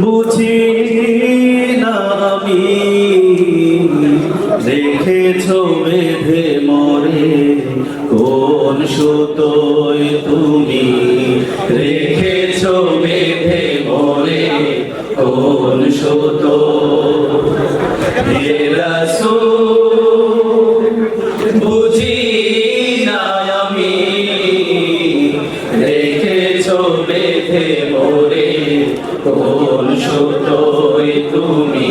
বুঝি না আমি দেখেছ বেঁধে মরে, কোন সুতোয় তুমি রেখেছ বেঁধে মরে, কোন সুতো হে বেঁধে মোরে, কোন সুতোয় তুমি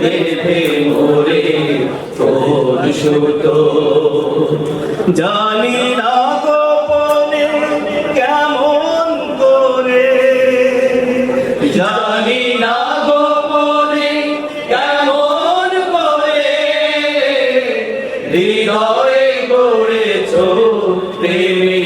বেঁধে মোরে, কোন সুতো জানি না গোপনে কেমন করে। জানি না গোপনে কেমন করে। হৃদয়ে গড়েছ প্রেমের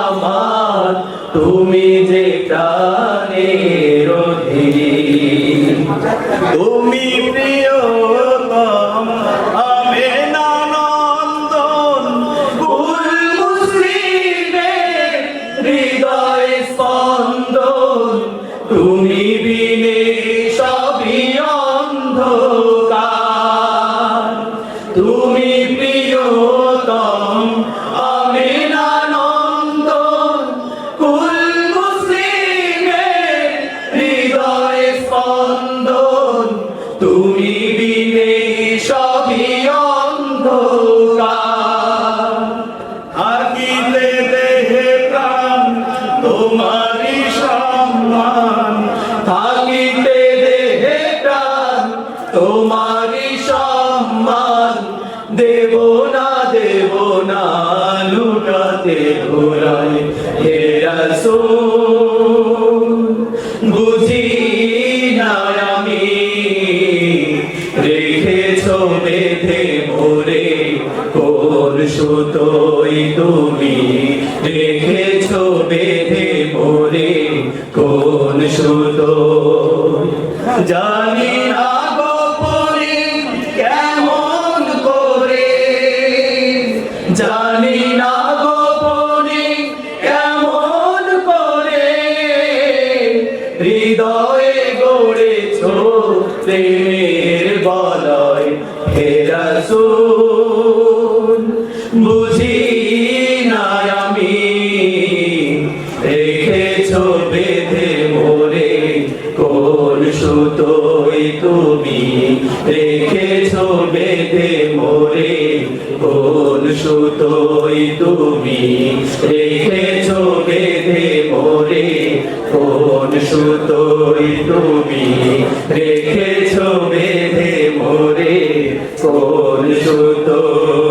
আমার তুমি যে প্রাণের তুমি স্পন্দন তুমি থাকিতে দেহে প্রাণ তোমারি সম্মান দেব না দেব না, লুটাতে ঘোরাই হে রাসূল। বুঝি না আমি রেখেছ বেঁধে মোরে কোন সুতোই তুমি মোরে কোন সুতো? জানি না গোপনে কেমন করে। জানি না গোপনে কেমন করে। হৃদয়ে গড়েছ প্রেমের বলয়, হে রাসূল। সুতোই তুমি রেখেছ বেঁধে মোরে। কোন সুতোই তুমি রেখেছ বেঁধে মোরে। কোন সুতোই তুমি রেখেছো বেঁধে মোরে। কোন সুতোই